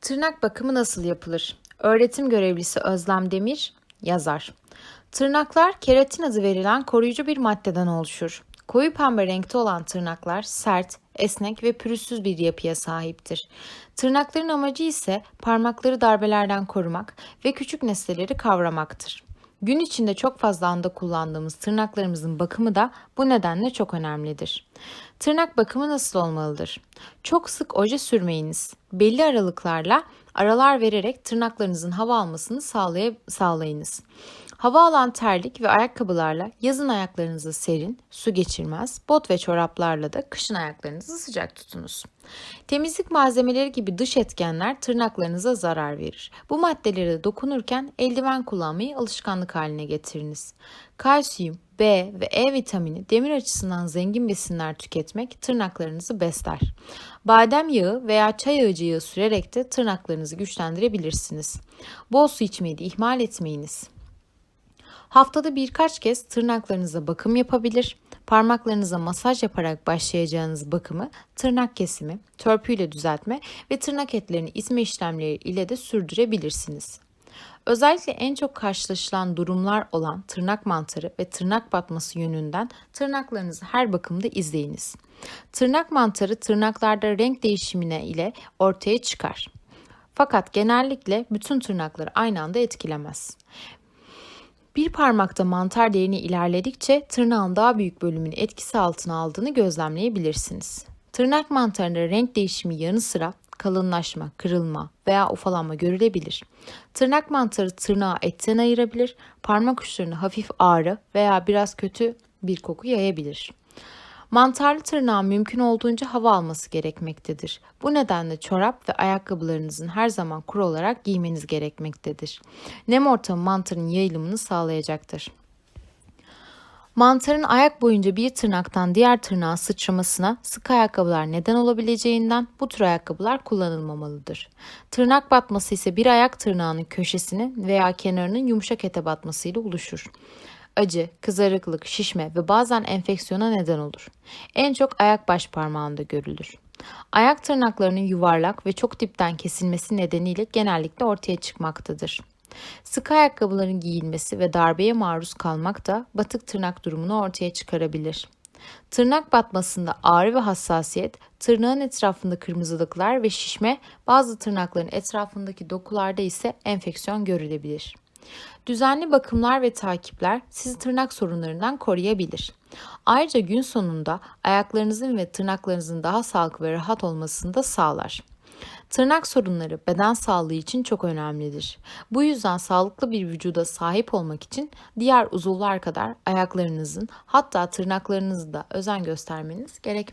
Tırnak bakımı nasıl yapılır? Öğretim görevlisi Özlem Demir yazar. Tırnaklar keratin adı verilen koruyucu bir maddeden oluşur. Koyu pembe renkte olan tırnaklar sert, esnek ve pürüzsüz bir yapıya sahiptir. Tırnakların amacı ise parmakları darbelerden korumak ve küçük nesneleri kavramaktır. Gün içinde çok fazla anda kullandığımız tırnaklarımızın bakımı da bu nedenle çok önemlidir. Tırnak bakımı nasıl olmalıdır? Çok sık oje sürmeyiniz. Belli aralıklarla aralar vererek tırnaklarınızın hava almasını sağlay- sağlayınız. Hava alan terlik ve ayakkabılarla yazın ayaklarınızı serin, su geçirmez, bot ve çoraplarla da kışın ayaklarınızı sıcak tutunuz. Temizlik malzemeleri gibi dış etkenler tırnaklarınıza zarar verir. Bu maddelere dokunurken eldiven kullanmayı alışkanlık haline getiriniz. Kalsiyum, B ve E vitamini demir açısından zengin besinler tüketmek tırnaklarınızı besler. Badem yağı veya çay ağacı yağı sürerek de tırnaklarınızı güçlendirebilirsiniz. Bol su içmeyi de ihmal etmeyiniz. Haftada birkaç kez tırnaklarınıza bakım yapabilir. Parmaklarınıza masaj yaparak başlayacağınız bakımı tırnak kesimi, törpüyle düzeltme ve tırnak etlerini itme işlemleri ile de sürdürebilirsiniz. Özellikle en çok karşılaşılan durumlar olan tırnak mantarı ve tırnak batması yönünden tırnaklarınızı her bakımda izleyiniz. Tırnak mantarı tırnaklarda renk değişimine ile ortaya çıkar. Fakat genellikle bütün tırnakları aynı anda etkilemez. Bir parmakta mantar değerini ilerledikçe tırnağın daha büyük bölümünü etkisi altına aldığını gözlemleyebilirsiniz. Tırnak mantarında renk değişimi yanı sıra kalınlaşma, kırılma veya ufalanma görülebilir. Tırnak mantarı tırnağı etten ayırabilir, parmak uçlarına hafif ağrı veya biraz kötü bir koku yayabilir. Mantarlı tırnağın mümkün olduğunca hava alması gerekmektedir. Bu nedenle çorap ve ayakkabılarınızın her zaman kuru olarak giymeniz gerekmektedir. Nem ortamı mantarın yayılımını sağlayacaktır. Mantarın ayak boyunca bir tırnaktan diğer tırnağa sıçramasına sık ayakkabılar neden olabileceğinden bu tür ayakkabılar kullanılmamalıdır. Tırnak batması ise bir ayak tırnağının köşesini veya kenarının yumuşak ete batmasıyla oluşur. Acı, kızarıklık, şişme ve bazen enfeksiyona neden olur. En çok ayak baş parmağında görülür. Ayak tırnaklarının yuvarlak ve çok dipten kesilmesi nedeniyle genellikle ortaya çıkmaktadır. Sık ayakkabıların giyilmesi ve darbeye maruz kalmak da batık tırnak durumunu ortaya çıkarabilir. Tırnak batmasında ağrı ve hassasiyet, tırnağın etrafında kırmızılıklar ve şişme, bazı tırnakların etrafındaki dokularda ise enfeksiyon görülebilir. Düzenli bakımlar ve takipler sizi tırnak sorunlarından koruyabilir. Ayrıca gün sonunda ayaklarınızın ve tırnaklarınızın daha sağlıklı ve rahat olmasını da sağlar. Tırnak sorunları beden sağlığı için çok önemlidir. Bu yüzden sağlıklı bir vücuda sahip olmak için diğer uzuvlar kadar ayaklarınızın hatta tırnaklarınızı da özen göstermeniz gerek